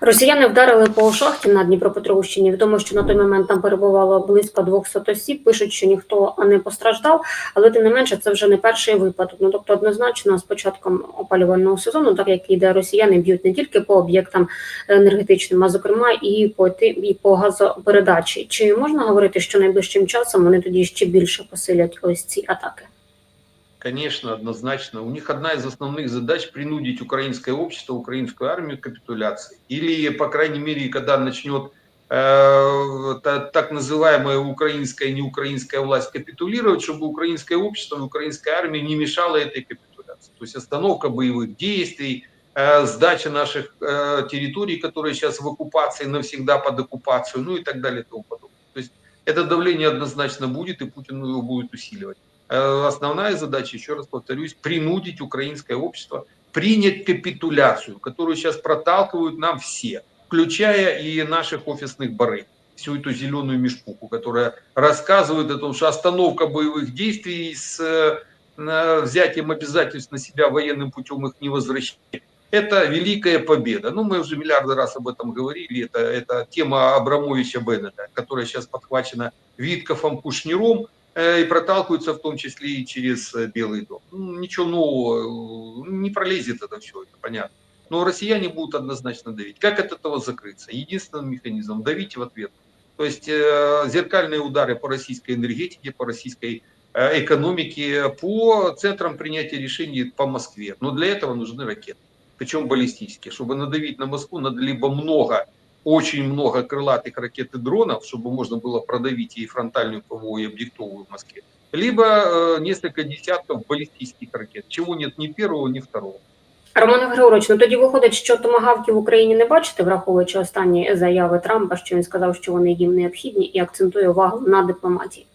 Росіяни вдарили по шахті на Дніпропетровщині. Відомо, що на той момент там перебувало близько 200 осіб. Пишуть, що ніхто не постраждав, але тим не менше це вже не перший випадок. Ну тобто, однозначно, з початком опалювального сезону, так як іде, росіяни б'ють не тільки по об'єктам енергетичним, а зокрема і по і по газопередачі. Чи можна говорити, що найближчим часом вони тоді ще більше посилять ось ці атаки? Конечно, однозначно. У них одна из основных задач принудить украинское общество, украинскую армию к капитуляции. Или, по крайней мере, когда начнет э, та- так называемая украинская и неукраинская власть капитулировать, чтобы украинское общество украинская армия не мешало этой капитуляции. То есть остановка боевых действий, э, сдача наших э, территорий, которые сейчас в оккупации, навсегда под оккупацию, ну и так далее и тому подобное. То есть это давление однозначно будет, и Путин его будет усиливать. Э, Основная задача, еще раз повторюсь, принудить украинское общество принять капитуляцию, которую сейчас проталкивают нам все, включая и наших офисных барыг всю эту зеленую мешпуху, которая рассказывает о том, что остановка боевых действий с э, взятием обязательств на себя военным путем их не возвращения. Это великая победа. Ну, мы уже миллиарды раз об этом говорили. Это, это тема Абрамовича Беннета, которая сейчас подхвачена Виткофом Кушниром и проталкивается в том числе и через э, Белый дом. Ну, ничего нового, э, не пролезет это все, это понятно. Но россияне будут однозначно давить. Как от этого закрыться? Единственным механизмом – давить в ответ. То есть э, зеркальные удары по российской энергетике, по российской э, экономике, по центрам принятия решений по Москве. Но для этого нужны ракеты, причем баллистические. Чтобы надавить на Москву, надо либо много, очень много крылатых ракет и дронов, чтобы можно было продавить и фронтальную ПВО, и объектовую в Москве, либо э, несколько десятков баллистических ракет, чего нет ни первого, ни второго. Роман Григорович, ну тоді виходить, що томагавки в Україні не бачите, враховуючи останні заяви Трампа, що він сказав, що вони їм необхідні, і акцентує увагу на дипломатії.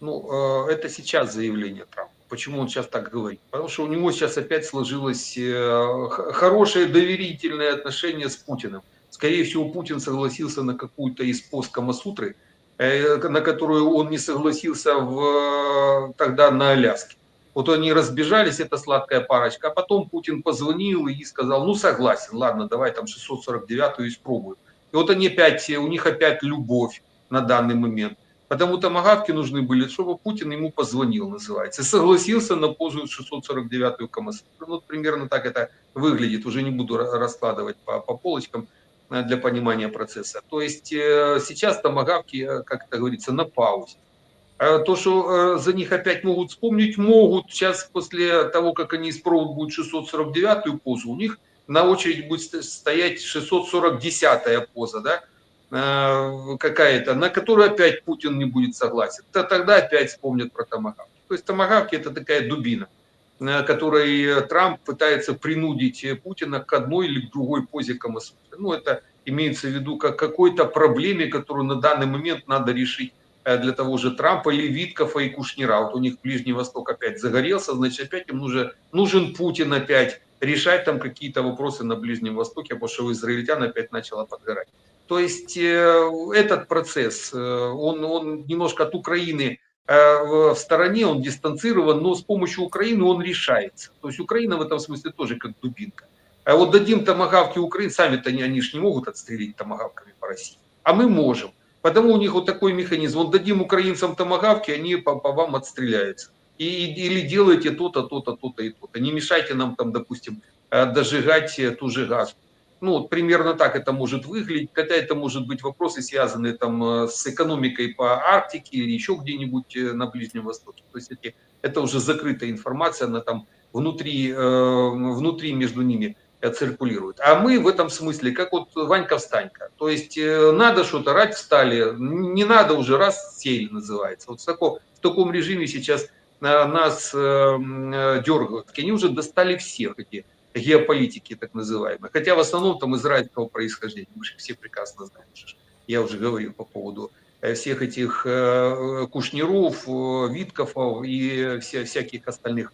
Ну, э, это сейчас заявление Трампа. Почему он сейчас так говорит? Потому что у него сейчас опять сложилось э, х- хорошее доверительное отношение с Путиным. Скорее всего, Путин согласился на какую-то из пост Камасутры, э, на которую он не согласился в, э, тогда на Аляске. Вот они разбежались, эта сладкая парочка, а потом Путин позвонил и сказал, ну согласен, ладно, давай там 649-ю испробуем. И вот они опять, у них опять любовь на данный момент. Потому томагавки нужны были, чтобы Путин ему позвонил, называется. Согласился на позу 649-ю КМС. Ну, вот примерно так это выглядит. Уже не буду ра- раскладывать по, по полочкам для понимания процесса. То есть э, сейчас томагавки, э, как это говорится, на паузе. А То, что э, за них опять могут вспомнить, могут. Сейчас после того, как они испробуют 649-ю позу, у них на очередь будет ст- стоять 640-я поза, да? э, какая-то, на которую опять Путин не будет согласен, то тогда опять вспомнят про томагавки. То есть томагавки это такая дубина, э, которой Трамп пытается принудить э, Путина к одной или к другой позе Камасутры. Ну, это имеется в виду как какой-то проблеме, которую на данный момент надо решить э, для того же Трампа или Виткофа и Кушнира. Вот у них Ближний Восток опять загорелся, значит, опять им нужен, нужен Путин опять решать там какие-то вопросы на Ближнем Востоке, потому что у израильтян опять начало подгорать. То есть э, этот процесс, э, он, он немножко от Украины э, в в стороне, он дистанцирован, но с помощью Украины он решается. То есть Украина в этом смысле тоже как дубинка. А вот дадим томагавки Украине, сами-то они, они ж не могут отстрелить томагавками по России. А мы можем. Потому у них вот такой механизм. Вот дадим украинцам томагавки, они по, по вам отстреляются. И, или делайте то-то, то-то, то-то и то-то. Не мешайте нам там, допустим, э, дожигать э, ту же газ. Ну, вот примерно так это может выглядеть. Хотя это может быть вопросы, связанные там э, с экономикой по Арктике или еще где-нибудь э, на Ближнем Востоке. То есть эти, это уже закрытая информация, она там внутри, э, внутри между ними циркулирует. А мы в этом смысле, как вот Ванька-встанька. То есть надо что-то, рать встали, не надо уже, раз сели называется. Вот в таком, в таком режиме сейчас нас дергают. Они уже достали всех эти геополитики так называемые. Хотя в основном там израильского происхождения. Мы же все прекрасно знаем. Я уже говорил по поводу э, всех этих э, Кушниров, э, Виткофов и вся, всяких остальных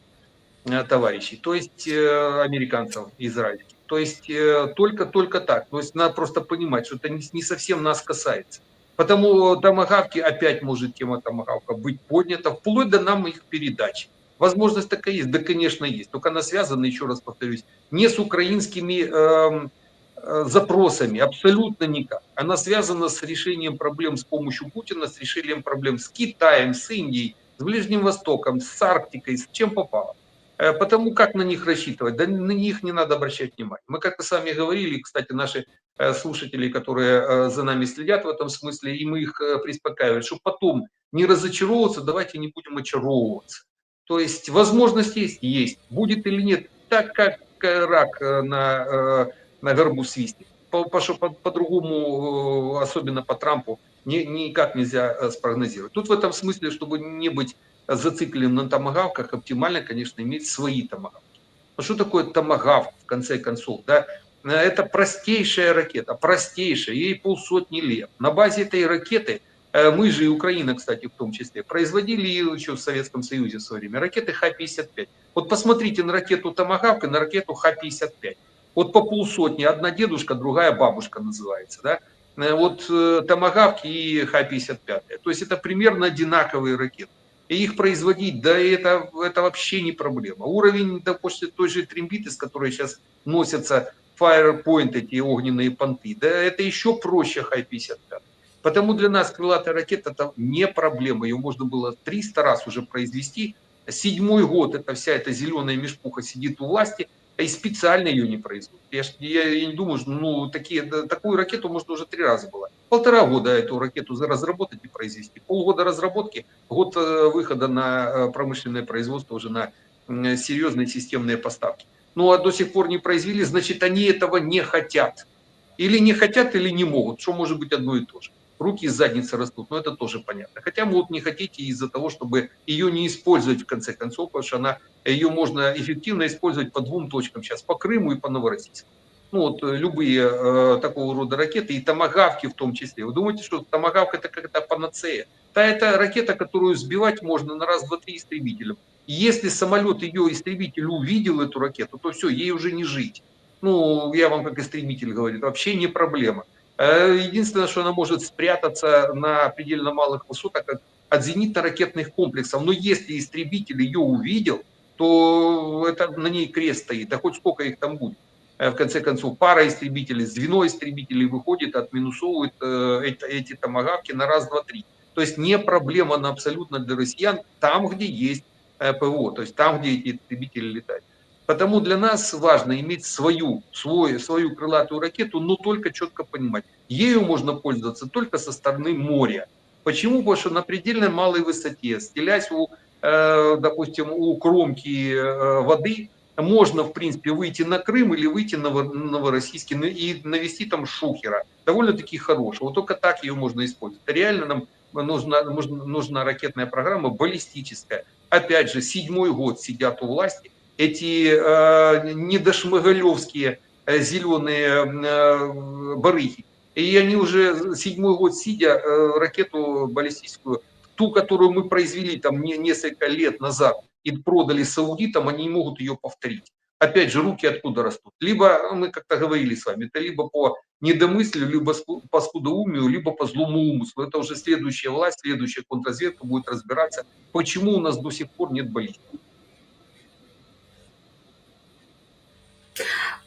товарищей. То есть американцев, израильских. То есть только-только так. То есть надо просто понимать, что это не, совсем нас касается. Потому томагавки, опять может тема томагавка быть поднята, вплоть до нам их передачи. Возможность такая есть? Да, конечно, есть. Только она связана, еще раз повторюсь, не с украинскими эм, э, запросами, абсолютно никак. Она связана с решением проблем с помощью Путина, с решением проблем с Китаем, с Индией, с Ближним Востоком, с Арктикой, с чем попало. Э, Потому как на них рассчитывать? Да на них не надо обращать внимание. Мы как-то с вами говорили, кстати, наши э, слушатели, которые э, за нами следят в этом смысле, и мы их приспокаиваем, что потом не разочаровываться, давайте не будем очаровываться. То есть возможность есть? Есть. Будет или нет? Так как э, рак э, на, э, на горбу свистит. По- по- по- По-другому, э, особенно по Трампу, ни- никак нельзя спрогнозировать. Тут в этом смысле, чтобы не быть зацикленным на томагавках, оптимально, конечно, иметь свои томагавки. Ну что такое томагавк, в конце концов? Да? Это простейшая ракета, простейшая, ей полсотни лет. На базе этой ракеты мы же и Украина, кстати, в том числе, производили еще в Советском Союзе в свое время ракеты Х-55. Вот посмотрите на ракету Томагавк и на ракету Х-55. Вот по полсотни, одна дедушка, другая бабушка называется, да? Э, Вот э, Томагавк и Х-55. То есть это примерно одинаковые ракеты. И их производить, да это, это вообще не проблема. Уровень, после той же тримбиты, с которой сейчас носятся Firepoint, эти огненные понты, да это еще проще Х-55. Потому для нас крылатая ракета это не проблема. Ее можно было 300 раз уже произвести. Седьмой год эта вся эта зеленая межпуха сидит у власти, и специально ее не производят. Я, я, я не думаю, что ну, такие, да, такую ракету можно уже три раза было. Полтора года эту ракету разработать и произвести. Полгода разработки, год э, выхода на э, промышленное производство уже на серьезные системные поставки. Ну а до сих пор не произвели, значит они этого не хотят. Или не хотят, или не могут, что может быть одно и то же. Руки из задницы растут, но это тоже понятно. Хотя могут не хотите из-за того, чтобы ее не использовать в конце концов, потому что она, ее можно эффективно использовать по двум точкам сейчас, по Крыму и по Новороссийску. Ну вот э, любые э, такого рода ракеты, и томагавки в том числе. Вы думаете, что томагавк это как-то панацея? Да, это ракета, которую сбивать можно на раз, два, три истребителем. И если самолет ее истребитель увидел эту ракету, то все, ей уже не жить. Ну, я вам как истребитель говорю, вообще не проблема. Э, Единственное, что она может спрятаться на предельно малых высотах от, зенитно-ракетных комплексов. Но если истребитель ее увидел, то это на ней крест стоит. Да хоть сколько их там будет. Э, В конце концов, пара истребителей, звено истребителей выходит, отминусовывает э, эти, эти на раз, два, три. То есть не проблема она абсолютно для россиян там, где есть ПВО, то есть там, где эти истребители летают. Потому для нас важно иметь свою, свой, свою крылатую ракету, но только четко понимать, ею можно пользоваться только со стороны моря. Почему? Потому что на предельно малой высоте, стелясь у, э, допустим, у кромки э, воды, можно, в принципе, выйти на Крым или выйти на Ново- Новороссийск и и навести там шухера. Довольно-таки хорошего. Вот только так ее можно использовать. Реально нам нужна, нужна, нужна ракетная программа баллистическая. Опять же, седьмой год сидят у власти эти э, недошмыгалевские э, зеленые э, барыги. И они уже седьмой год сидя э, ракету баллистическую, ту, которую мы произвели там не, несколько лет назад и продали саудитам, они не могут ее повторить. Опять же, руки откуда растут? Либо, мы как-то говорили с вами, это либо по недомыслию, либо по скудоумию, либо по злому умыслу. Это уже следующая власть, следующая контрразведка будет разбираться, почему у нас до сих пор нет баллистики.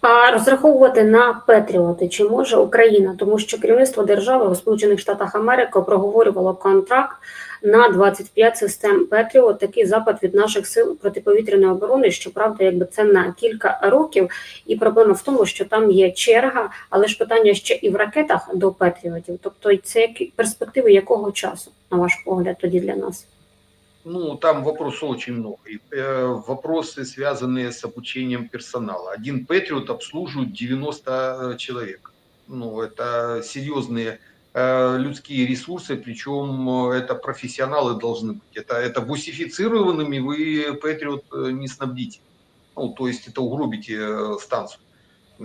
А розраховувати на Петріоти чи може Україна, тому що керівництво держави у Сполучених Штатах Америки проговорювало контракт на 25 систем Петріот. Такий запит від наших сил протиповітряної оборони. Щоправда, якби це на кілька років, і проблема в тому, що там є черга, але ж питання ще і в ракетах до Петріотів. Тобто, це перспективи якого часу, на ваш погляд, тоді для нас? Ну, там вопросов очень много. И, э, вопросы, связанные с обучением персонала. Один Патриот обслуживает 90 человек. Ну, это серьезные э, людские ресурсы, причем э, это профессионалы должны быть. Это, это бусифицированными вы Патриот э, не снабдите. Ну, то есть это угробите э, станцию.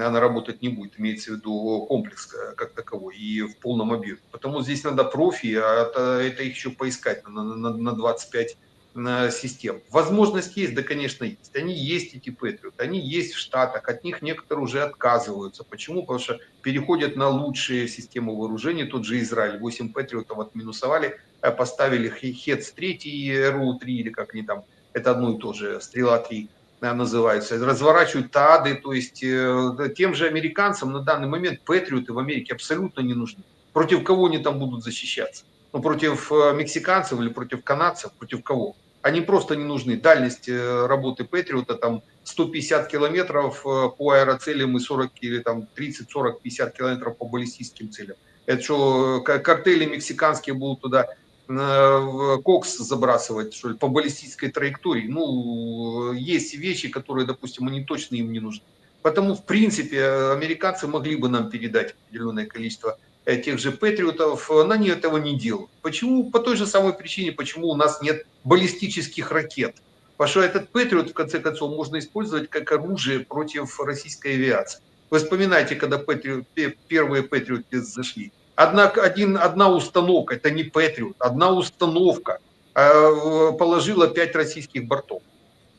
Она работать не будет, имеется в виду комплекс как таковой и в полном объеме. Потому здесь надо профи, а это, это еще поискать на, на, на 25 на систем. Возможность есть, да, конечно, есть. Они есть, эти Патриот, они есть в Штатах, от них некоторые уже отказываются. Почему? Потому что переходят на лучшие системы вооружения. Тот же Израиль, 8 Патриотов отминусовали, э, поставили Хец 3, РУ-3, или как они там, это одно и то же, Стрела 3. Э, называется, разворачивают ТАДы, то есть э, тем же американцам на данный момент патриоты в Америке абсолютно не нужны. Против кого они там будут защищаться? Ну, против э, мексиканцев или против канадцев, против кого? Они просто не нужны. Дальность работы Патриота там 150 километров по аэроцелям и 40 или там 30, 40, 50 километров по баллистическим целям. Это что, картели мексиканские будут туда кокс забрасывать, что ли, по баллистической траектории. Ну, э, есть вещи, которые, допустим, они точно им не нужны. Потому, в принципе, э, американцы могли бы нам передать определенное количество э, тех же патриотов, но они этого не делают. Почему? По той же самой причине, почему у нас нет баллистических ракет. Потому что этот патриот, в конце концов, можно использовать как оружие против российской авиации. Вы вспоминаете, когда пе- первые патриоты зашли. Однако один, одна установка, это не патриот, одна установка э, положила пять российских бортов.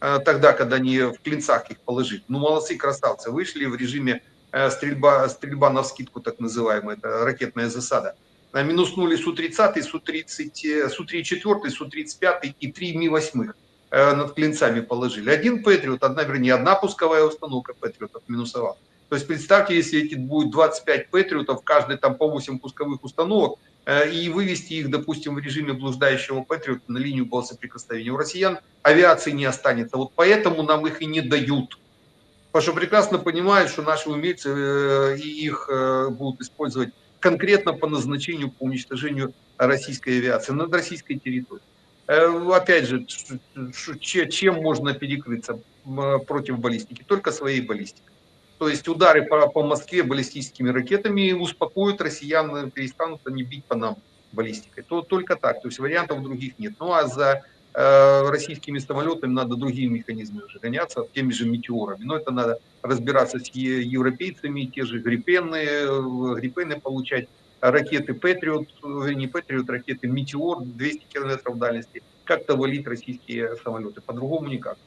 Э, Тогда, когда они в клинцах их положили. Ну, молодцы, красавцы, вышли в режиме э, стрельба, стрельба на скидку, так называемая, это ракетная засада. Минуснули Су-30, Су-30, Су-34, Су-35 и три Ми-8 э, над клинцами положили. Один Патриот, одна, вернее, одна пусковая установка Патриотов минусовала. То есть представьте, если эти будет 25 Патриотов, каждый там по 8 пусковых установок, э, и вывести их, допустим, в режиме блуждающего Патриота на линию боя соприкосновения. У россиян авиации не останется. Вот поэтому нам их и не дают. Потому что прекрасно понимают, что наши умельцы э, и их э, будут использовать конкретно по назначению, по уничтожению российской авиации над российской территорией. Опять же, чем можно перекрыться против баллистики? Только своей баллистикой. То есть удары по, по Москве баллистическими ракетами успокоят россиян, э, перестанут они бить по нам баллистикой. То, только так, то есть вариантов других нет. Ну а за э, российскими самолетами надо другие механизмы уже гоняться, теми же метеорами. Но это надо разбираться с европейцами, те же гриппены, э, гриппены получать, ракеты Патриот, э, не Патриот, ракеты Метеор 200 километров дальности, как-то валить российские самолеты. По-другому никак.